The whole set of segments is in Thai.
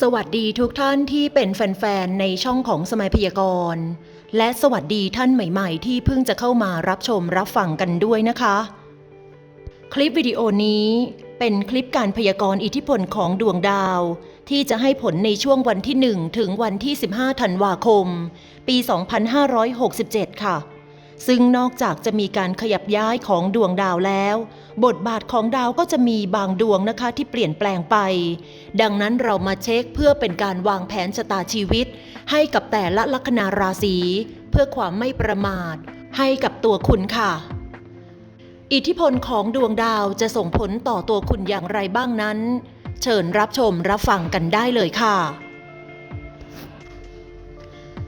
สวัสดีทุกท่านที่เป็นแฟนๆ ในช่องของสมัยพยากรณ์ และสวัสดีท่านใหม่ๆ ที่เพิ่งจะเข้ามารับชมรับฟังกันด้วยนะคะ คลิปวิดีโอนี้เป็นคลิปการพยากรณ์อิทธิพลของดวงดาว ที่จะให้ผลในช่วงวันที่ 1 ถึงวันที่ 15 ธันวาคม ปี 2567 ค่ะ ซึ่งนอกจากจะมีการขยับย้ายของดวงดาวแล้ว บทบาทของดาวก็จะมีบางดวงนะคะที่เปลี่ยนแปลงไป ดังนั้นเรามาเช็คเพื่อเป็นการวางแผนชะตาชีวิต ให้กับแต่ละลัคนาราศีเพื่อความไม่ประมาท ให้กับตัวคุณค่ะ อิทธิพลของดวงดาวจะส่งผลต่อตัวคุณอย่างไรบ้างนั้น เชิญรับชมรับฟังกันได้เลยค่ะ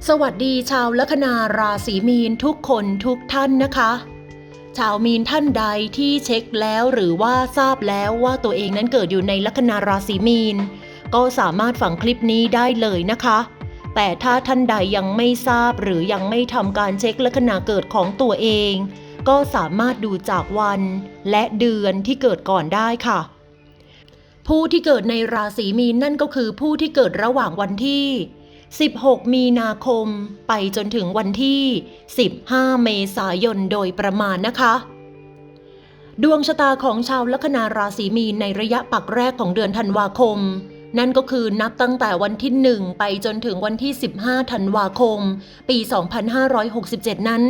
สวัสดีชาวลัคนาราศีมีนทุกคนทุกท่านนะคะ ชาวมีนท่านใดที่เช็คแล้วหรือว่าทราบแล้วว่าตัวเองนั้นเกิดอยู่ในลัคนาราศีมีน ก็สามารถฟังคลิปนี้ได้เลยนะคะ แต่ถ้าท่านใดยังไม่ทราบหรือยังไม่ทำการเช็คลัคนาเกิดของตัวเอง ก็สามารถดูจากวันและเดือนที่เกิดก่อนได้ค่ะผู้ที่เกิดในราศีมีนนั่นก็คือผู้ที่เกิดระหว่างวันที่ 16 มีนาคมไปจนถึงวันที่ 15 เมษายนโดยประมาณนะคะ ดวงชะตาของชาวลัคนาราศีมีนในระยะปักแรกของเดือนธันวาคม นั่นก็คือนับตั้งแต่วันที่ 1 ไปจนถึงวันที่ 15 ธันวาคม ปี 2567 นั้น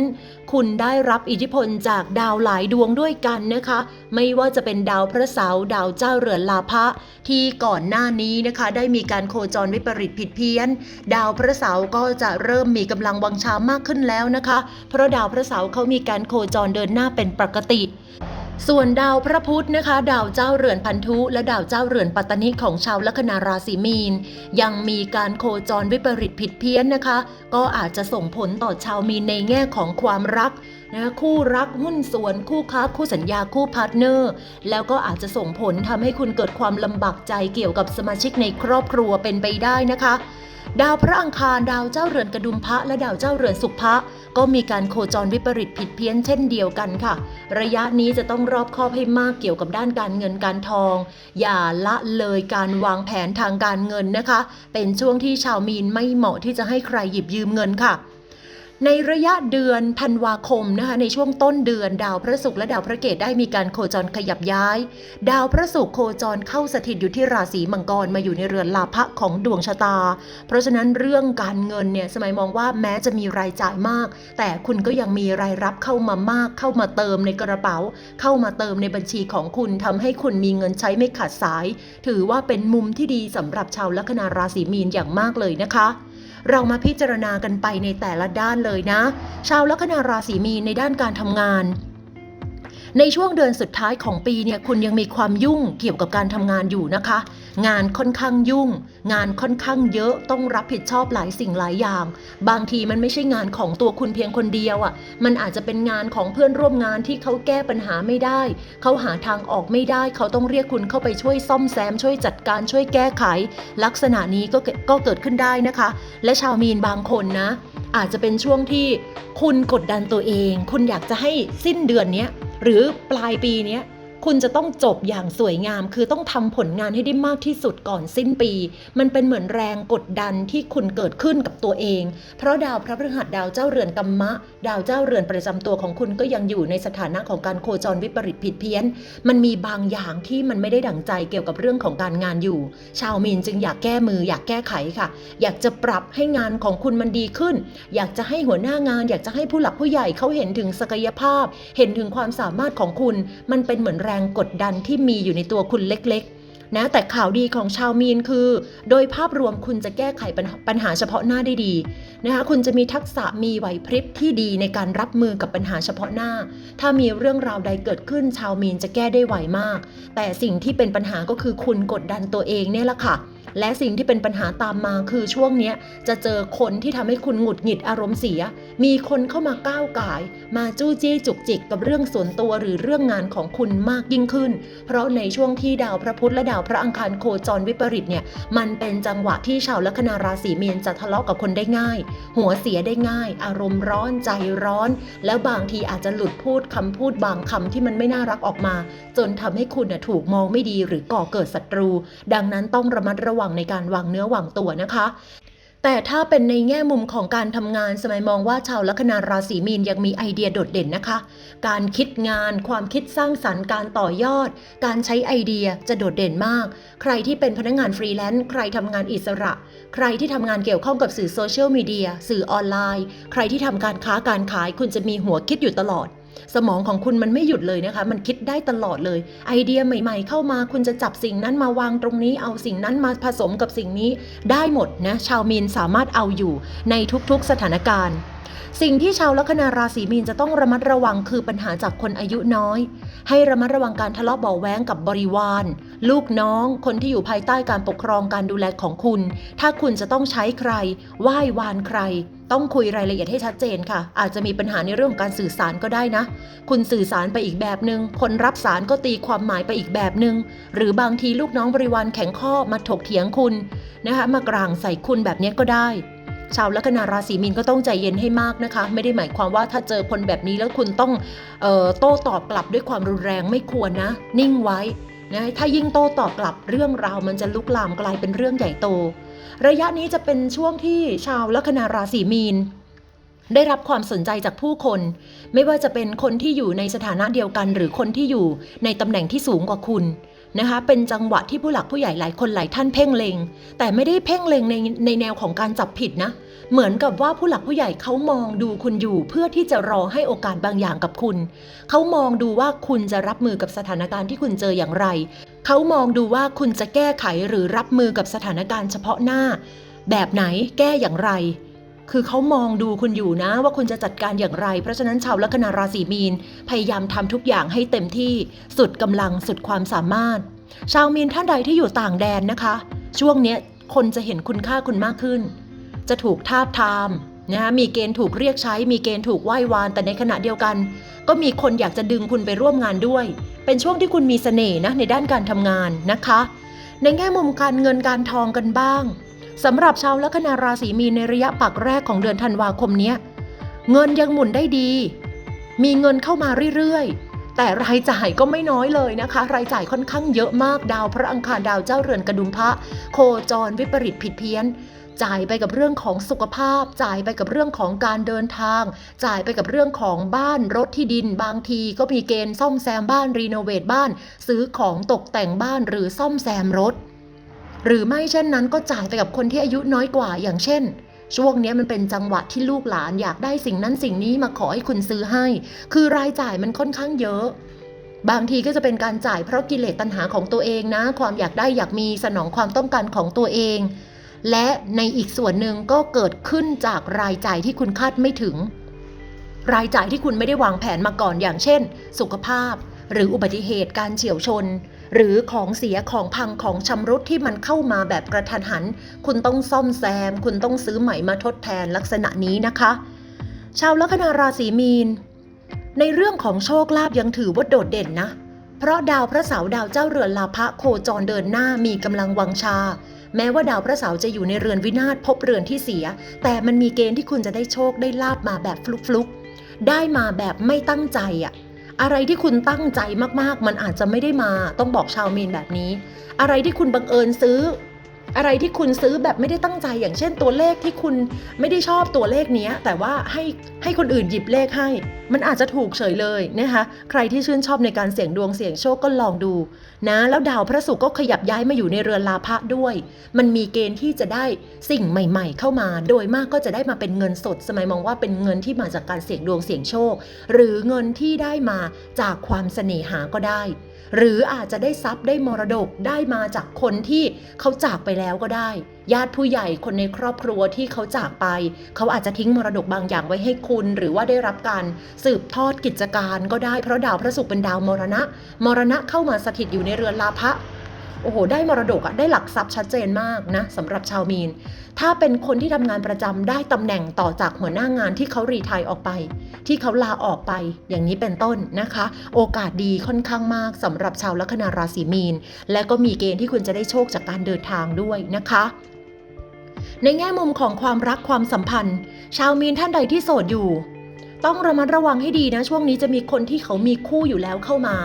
คุณได้รับอิทธิพลจากดาวหลายดวงด้วยกันนะคะ ไม่ว่าจะเป็นดาวพระเสาร์ดาวเจ้าเรือนลาภะที่ก่อนหน้านี้นะคะ ได้มีการโคจรวิปริตผิดเพี้ยน ดาวพระเสาร์ก็จะเริ่มมีกำลังวังชามากขึ้นแล้วนะคะ เพราะดาวพระเสาร์เขามีการโคจรเดินหน้าเป็นปกติ ส่วนดาวพระพุธนะคะ ดาวเจ้าเรือนพันธุ และดาวเจ้าเรือนปัตตนิของชาวลัคนาราศีมีน ยังมีการโคจรวิปริตผิดเพี้ยนนะคะ ก็อาจจะส่งผลต่อชาวมีนในแง่ของความรัก นะคู่รักหุ้นส่วนคู่ค้าคู่สัญญาคู่พาร์ทเนอร์ แล้วก็อาจจะส่งผลทำให้คุณเกิดความลำบากใจเกี่ยวกับสมาชิกในครอบครัวเป็นไปได้นะคะ ดาวพระอังคารดาวเจ้าเรือนกระดุมพระและดาวเจ้าเรือนสุภะก็มีการโคจรวิปริตผิดเพี้ยนเช่นเดียวกันค่ะ ระยะนี้จะต้องรอบคอบให้มากเกี่ยวกับด้านการเงินการทอง อย่าละเลยการวางแผนทางการเงินนะคะ เป็นช่วงที่ชาวมีนไม่เหมาะที่จะให้ใครหยิบยืมเงินค่ะ ในระยะเดือนธันวาคมนะคะในช่วงต้นเดือนดาวพระศุกร์และดาวพระเกตได้มีการโคจรขยับย้าย ดาวพระศุกร์โคจรเข้าสถิตอยู่ที่ราศีมังกรมาอยู่ในเรือนลาภะของดวงชะตา เพราะฉะนั้นเรื่องการเงินเนี่ยสมัยมองว่าแม้จะมีรายจ่ายมาก แต่คุณก็ยังมีรายรับเข้ามามาก เข้ามาเติมในกระเป๋า เข้ามาเติมในบัญชีของคุณทำให้คุณมีเงินใช้ไม่ขาดสาย ถือว่าเป็นมุมที่ดีสำหรับชาวลัคนาราศีมีนอย่างมากเลยนะคะ เรามาพิจารณากันไปในแต่ละด้านเลยนะ ชาวลัคนาราศีมีนในด้านการทำงาน ในช่วงเดือนสุดท้ายของปีเนี่ยคุณยังมีความยุ่งเกี่ยวกับการทำงานอยู่นะคะ งานค่อนข้างยุ่ง งานค่อนข้างเยอะต้องรับผิดชอบหลายสิ่งหลายอย่าง บางทีมันไม่ใช่งานของตัวคุณเพียงคนเดียวอะ่ะมันอาจจะเป็นงานของเพื่อนร่วมงานที่เขาแก้ปัญหาไม่ได้ เขาหาทางออกไม่ได้ เขาต้องเรียกคุณเข้าไปช่วยซ่อมแซม ช่วยจัดการช่วยแก้ไข ลักษณะนี้ก็เกิดก็เกิดขึ้นได้นะคะ และชาวมีนบางคนนะ อาจจะเป็นช่วงที่คุณกดดันตัวเอง คุณอยากจะให้สิ้นเดือนนี้ หรือปลายปีนี้ คุณจะต้องจบอย่างสวยงาม คือต้องทำผลงานให้ได้มากที่สุดก่อนสิ้นปี มันเป็นเหมือนแรงกดดันที่คุณเกิดขึ้นกับตัวเอง เพราะดาวพระพฤหัสดาวเจ้าเรือนกัมมะ ดาวเจ้าเรือนประจำตัวของคุณก็ยังอยู่ในสถานะของการโคจรวิปริตผิดเพี้ยน มันมีบางอย่างที่มันไม่ได้ดั่งใจเกี่ยวกับเรื่องของการงานอยู่ ชาวมีนจึงอยากแก้มืออยากแก้ไขค่ะ อยากจะปรับให้งานของคุณมันดีขึ้น อยากจะให้หัวหน้างาน อยากจะให้ผู้หลักผู้ใหญ่เขาเห็นถึงศักยภาพ เห็นถึงความสามารถของคุณ มันเป็นเหมือนแรงกดดันที่มีอยู่ในตัวคุณเล็กๆ นะแต่ข่าวดีของชาวมีนคือ โดยภาพรวมคุณจะแก้ไขปัญหาปัญหาเฉพาะหน้าได้ดีนะคะคุณจะมีทักษะมีไหวพริบที่ดีในการรับมือกับปัญหาเฉพาะหน้า ถ้ามีเรื่องราวใดเกิดขึ้น ชาวมีนจะแก้ได้ไวมาก แต่สิ่งที่เป็นปัญหาก็คือคุณกดดันตัวเองเนี่ยแหละค่ะ และสิ่งที่เป็นปัญหาตามมาคือช่วงนี้จะเจอคนที่ทำให้คุณหงุดหงิดอารมณ์เสีย มีคนเข้ามาก้าวก่าย มาจู้จี้จุกจิกกับเรื่องส่วนตัวหรือเรื่องงานของคุณมากยิ่งขึ้น เพราะในช่วงที่ดาวพระพุธและดาวพระอังคารโคจรวิปริตเนี่ยมันเป็นจังหวะที่ชาวลัคนาราศีเมีนจะทะเลาะกับคนได้ง่าย หัวเสียได้ง่าย อารมณ์ร้อนใจร้อน แล้วบางทีอาจจะหลุดพูดคำพูดบางคำที่มันไม่น่ารักออกมา จนทำให้คุณถูกมองไม่ดีหรือก่อเกิดศัตรู ดังนั้นต้องระมัดระวังวังในการวางเนื้อวางตัวนะคะแต่ถ้าเป็นในแง่มุมของการทำงานสมัยมองว่าชาวลัคนาราศีมีนยังมีไอเดียโดดเด่นนะคะ การคิดงาน ความคิดสร้างสรรค์การต่อยอด การใช้ไอเดียจะโดดเด่นมาก ใครที่เป็นพนักงานฟรีแลนซ์ใครทำงานอิสระ ใครที่ทำงานเกี่ยวข้องกับสื่อโซเชียลมีเดียสื่อออนไลน์ ใครที่ทำการค้าการขายคุณจะมีหัวคิดอยู่ตลอด สมองของคุณมันไม่หยุดเลยนะคะ มันคิดได้ตลอดเลย ไอเดียใหม่ ๆ เข้ามาคุณจะจับสิ่งนั้นมาวางตรงนี้ เอาสิ่งนั้นมาผสมกับสิ่งนี้ได้หมดนะ ชาวมีนสามารถเอาอยู่ในทุกๆสถานการณ์สิ่งที่ชาวลัคนาราศีมีนจะต้องระมัดระวังคือปัญหาจากคนอายุน้อย ให้ระมัดระวังการทะเลาะเบาแว้งกับบริวาร ลูกน้อง คนที่อยู่ภายใต้การปกครองการดูแลของคุณ ถ้าคุณจะต้องใช้ใครไหว้วานใคร ต้องคุยรายละเอียดให้ชัดเจนค่ะ อาจจะมีปัญหาในเรื่องของการสื่อสารก็ได้นะ คุณสื่อสารไปอีกแบบหนึง่งคนรับสารก็ตีความหมายไปอีกแบบหนึง่งหรือบางทีลูกน้องบริวารแข็งข้อมาถกเถียงคุณนะคะ มากลางใส่คุณแบบนี้ก็ได้ ชาวลัคนาราศีมีนก็ต้องใจเย็นให้มากนะคะ ไม่ได้หมายความว่าถ้าเจอคนแบบนี้แล้วคุณต้องออโต้ตอบกลับด้วยความรุนแรงไม่ควรนะ นิ่งไว้นะถ้ายิ่งโต้ตอบกลับเรื่องราวมันจะลุกลามกลายเป็นเรื่องใหญ่โต ระยะนี้จะเป็นช่วงที่ชาวลัคนาราศีมีน ได้รับความสนใจจากผู้คน ไม่ว่าจะเป็นคนที่อยู่ในสถานะเดียวกัน หรือคนที่อยู่ในตำแหน่งที่สูงกว่าคุณนะคะเป็นจังหวะที่ผู้หลักผู้ใหญ่หลายคนหลายท่านเพ่งเลงแต่ไม่ได้เพ่งเลงในในแนวของการจับผิดนะ เหมือนกับว่าผู้หลักผู้ใหญ่เขามองดูคุณอยู่ เพื่อที่จะรอให้โอกาสบางอย่างกับคุณ เขามองดูว่าคุณจะรับมือกับสถานการณ์ที่คุณเจออย่างไร เขามองดูว่าคุณจะแก้ไขหรือรับมือกับสถานการณ์เฉพาะหน้า แบบไหนแก้อย่างไร คือเขามองดูคุณอยู่นะ ว่าคุณจะจัดการอย่างไร เพราะฉะนั้นชาวลัคนาราศีมีน พยายามทำทุกอย่างให้เต็มที่สุดกำลังสุดความสามารถ ชาวมีนท่านใดที่อยู่ต่างแดนนะคะ ช่วงเนี้ยคนจะเห็นคุณค่าคุณมากขึ้น จะถูกทาบทาม นะมีเกณฑ์ถูกเรียกใช้ มีเกณฑ์ถูกไหว้วาน แต่ในขณะเดียวกัน ก็มีคนอยากจะดึงคุณไปร่วมงานด้วย เป็นช่วงที่คุณมีเสน่ห์นะในด้านการทำงานนะคะ ในแง่มุมการเงินการทองกันบ้างสำหรับชาวลัคนาราศีมีในระยะปักแรกของเดือนธันวาคมนี้เงินยังหมุนได้ดี มีเงินเข้ามาเรื่อยๆ แต่รายจ่ายก็ไม่น้อยเลยนะคะ รายจ่ายค่อนข้างเยอะมากดาวพระอังคารดาวเจ้าเรือนกระดุมพระ โคจรวิปริตผิดเพี้ยน จ่ายไปกับเรื่องของสุขภาพ จ่ายไปกับเรื่องของการเดินทาง จ่ายไปกับเรื่องของบ้านรถที่ดิน บางทีก็มีเกณฑ์ซ่อมแซมบ้านรีโนเวทบ้าน ซื้อของตกแต่งบ้านหรือซ่อมแซมรถ หรือไม่เช่นนั้นก็จ่ายไปกับคนที่อายุน้อยกว่าอย่างเช่นช่วงนี้มันเป็นจังหวะที่ลูกหลานอยากได้สิ่งนั้นสิ่งนี้มาขอให้คุณซื้อให้ คือรายจ่ายมันค่อนข้างเยอะ บางทีก็จะเป็นการจ่ายเพราะกิเลสตัณหาของตัวเองนะ ความอยากได้อยากมีสนองความต้องการของตัวเอง และในอีกส่วนหนึ่งก็เกิดขึ้นจากรายจ่ายที่คุณคาดไม่ถึง รายจ่ายที่คุณไม่ได้วางแผนมาก่อนอย่างเช่น สุขภาพ หรืออุบัติเหตุการเฉียวชน หรือของเสียของพังของชำรุดที่มันเข้ามาแบบกระทันหัน คุณต้องซ่อมแซม คุณต้องซื้อใหม่มาทดแทนลักษณะนี้นะคะ ชาวลัคนาราศีมีน ในเรื่องของโชคลาภยังถือว่าโดดเด่นนะ เพราะดาวพระเสาร์ดาวเจ้าเรือนลาภะโคจรเดินหน้ามีกำลังวังชา แม้ว่าดาวพระเสาร์จะอยู่ในเรือนวินาศพบเรือนที่เสีย แต่มันมีเกณฑ์ที่คุณจะได้โชคได้ลาบมาแบบฟลุกๆ ได้มาแบบไม่ตั้งใจอะอะไรที่คุณตั้งใจมากๆ มันอาจจะไม่ได้มา ต้องบอกชาวมีนแบบนี้ อะไรที่คุณบังเอิญซื้อ อะไรที่คุณซื้อแบบไม่ได้ตั้งใจ อย่างเช่นตัวเลขที่คุณไม่ได้ชอบตัวเลขนี้แต่ว่าให้ให้คนอื่นหยิบเลขให้ มันอาจจะถูกเฉยเลยนะคะใครที่ชื่นชอบในการเสี่ยงดวงเสี่ยงโชคก็ลองดูนะแล้วดาวพระศุกร์ก็ขยับย้ายมาอยู่ในเรือนลาภะด้วย มันมีเกณฑ์ที่จะได้สิ่งใหม่ ๆ เข้ามา โดยมากก็จะได้มาเป็นเงินสด สมัยมองว่าเป็นเงินที่มาจากการเสี่ยงดวงเสี่ยงโชค หรือเงินที่ได้มาจากความเสน่หาก็ได้ หรืออาจจะได้ทรัพย์ได้มรดกได้มาจากคนที่เขาจากไปแล้วก็ได้ ญาติผู้ใหญ่คนในครอบครัวที่เขาจากไป เขาอาจจะทิ้งมรดกบางอย่างไว้ให้คุณ หรือว่าได้รับการสืบทอดกิจการก็ได้เพราะดาวพระศุกร์เป็นดาวมรณะ มรณะเข้ามาสถิตอยู่ในเรือนลาภะ โอ้โห ได้มรดกอะได้หลักทรัพย์ชัดเจนมากนะสำหรับชาวมีน ถ้าเป็นคนที่ทำงานประจำได้ตำแหน่งต่อจากหัวหน้างานที่เขารีทายออกไป ที่เขาลาออกไปอย่างนี้เป็นต้นนะคะ โอกาสดีค่อนข้างมากสำหรับชาวลัคนาราศีมีน และก็มีเกณฑ์ที่คุณจะได้โชคจากการเดินทางด้วยนะคะในแง่มุมของความรักความสัมพันธ์ ชาวมีนท่านใดที่โสดอยู่ ต้องระมัดระวังให้ดีนะ ช่วงนี้จะมีคนที่เขามีคู่อยู่แล้วเข้ามา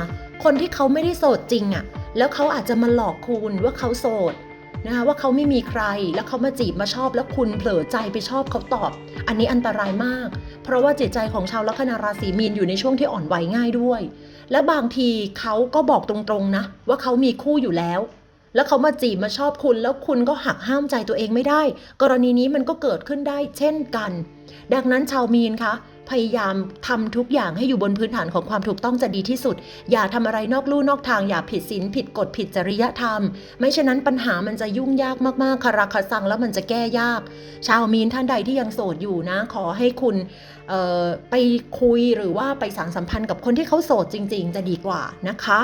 คนที่เขาไม่ได้โสดจริงอะ่ะ แล้วเขาอาจจะมาหลอกคุณว่าเขาโสดนะคะว่าเขาไม่มีใครแล้วเขามาจีบมาชอบแล้วคุณเผลอใจไปชอบเขาตอบ อันนี้อันตรายมาก เพราะว่าจิตใจของชาวลัคนาราศีมีนอยู่ในช่วงที่อ่อนไหวง่ายด้วย และบางทีเขาก็บอกตรงๆนะ ว่าเขามีคู่อยู่แล้ว แล้วเขามาจีบมาชอบคุณ แล้วคุณก็หักห้ามใจตัวเองไม่ได้ กรณีนี้มันก็เกิดขึ้นได้เช่นกัน ดังนั้นชาวมีนคะ พยายามทำทุกอย่างให้อยู่บนพื้นฐานของความถูกต้องจะดีที่สุด อย่าทำอะไรนอกลู่นอกทาง อย่าผิดศีลผิดกฎผิดจริยธรรม ไม่เช่นนั้นปัญหามันจะยุ่งยากมากๆคาราคาซังแล้วมันจะแก้ยาก ชาวมีนท่านใดที่ยังโสดอยู่นะ ขอให้คุณไปคุยหรือว่าไปสานสัมพันธ์กับคนที่เขาโสดจริง ๆ จะดีกว่านะคะ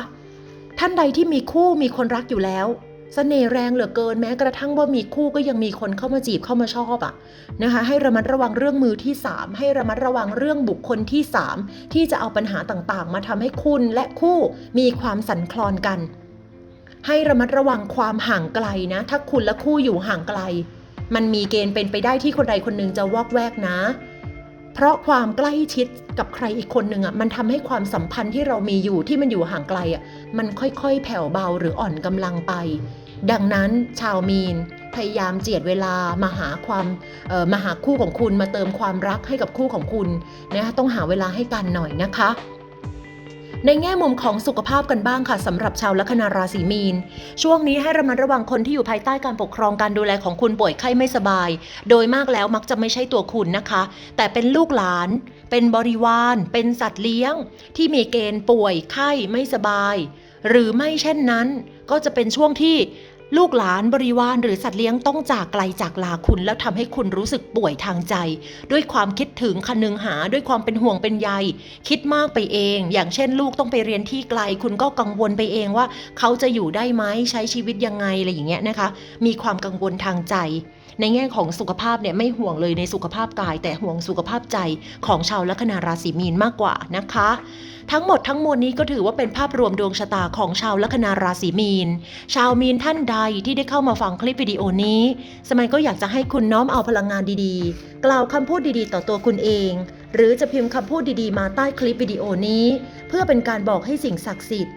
ท่านใดที่มีคู่มีคนรักอยู่แล้ว สเสน่ห์แรงเหลือเกินแม้กระทั่งว่ามีคู่ก็ยังมีคนเข้ามาจีบเข้ามาชอบอะนะคะให้ระมัดระวังเรื่องมือที่ 3 ให้ระมัดระวังเรื่องบุคคลที่ 3 ที่จะเอาปัญหาต่างๆ มาทำให้คุณและคู่มีความสั่นคลอนกัน ให้ระมัดระวังความห่างไกลนะถ้าคุณและคู่อยู่ห่างไกล มันมีเกณฑ์เป็นไปได้ที่คนใดคนหนึ่งจะวอกแวกนะ เพราะความใกล้ชิดกับใครอีกคนหนึ่งอะมันทำให้ความสัมพันธ์ที่เรามีอยู่ที่มันอยู่ห่างไกลอะมันค่อยๆ แผ่วเบาหรืออ่อนกำลังไป ดังนั้นชาวมีนพยายามเจียดเวลามาหาความมาหาคู่ของคุณมาเติมความรักให้กับคู่ของคุณนะคะต้องหาเวลาให้กันหน่อยนะคะในแง่มุมของสุขภาพกันบ้างค่ะสำหรับชาวลัคนาราศีมีน ช่วงนี้ให้ระมัดระวังคนที่อยู่ภายใต้การปกครองการดูแลของคุณป่วยไข้ไม่สบาย โดยมากแล้วมักจะไม่ใช่ตัวคุณนะคะ แต่เป็นลูกหลาน เป็นบริวาร เป็นสัตว์เลี้ยง ที่มีเกณฑ์ป่วยไข้ไม่สบาย หรือไม่เช่นนั้น ก็จะเป็นช่วงที่ ลูกหลานบริวารหรือสัตว์เลี้ยงต้องจากไกลจากลาคุณ แล้วทำให้คุณรู้สึกป่วยทางใจ ด้วยความคิดถึงคนึงหาด้วยความเป็นห่วงเป็นใย คิดมากไปเอง อย่างเช่น ลูกต้องไปเรียนที่ไกล คุณก็กังวลไปเองว่า เขาจะอยู่ได้ไหมใช้ชีวิตยังไงอะไรอย่างเงี้ยนะคะ มีความกังวลทางใจ ในแง่ของสุขภาพเนี่ยไม่ห่วงเลยในสุขภาพกาย แต่ห่วงสุขภาพใจของชาวลัคนาราศีมีนมากกว่านะคะ ทั้งหมดทั้งมวลนี้ก็ถือว่าเป็นภาพรวมดวงชะตาของชาวลัคนาราศีมีน ชาวมีนท่านใดที่ได้เข้ามาฟังคลิปวิดีโอนี้ สมัยก็อยากจะให้คุณน้อมเอาพลังงานดีๆ กล่าวคำพูดดีๆ ต่อตัวคุณเอง หรือจะพิมพ์คำพูดดีๆ มาใต้คลิปวิดีโอนี้ เพื่อเป็นการบอกให้สิ่งศักดิ์สิทธิ์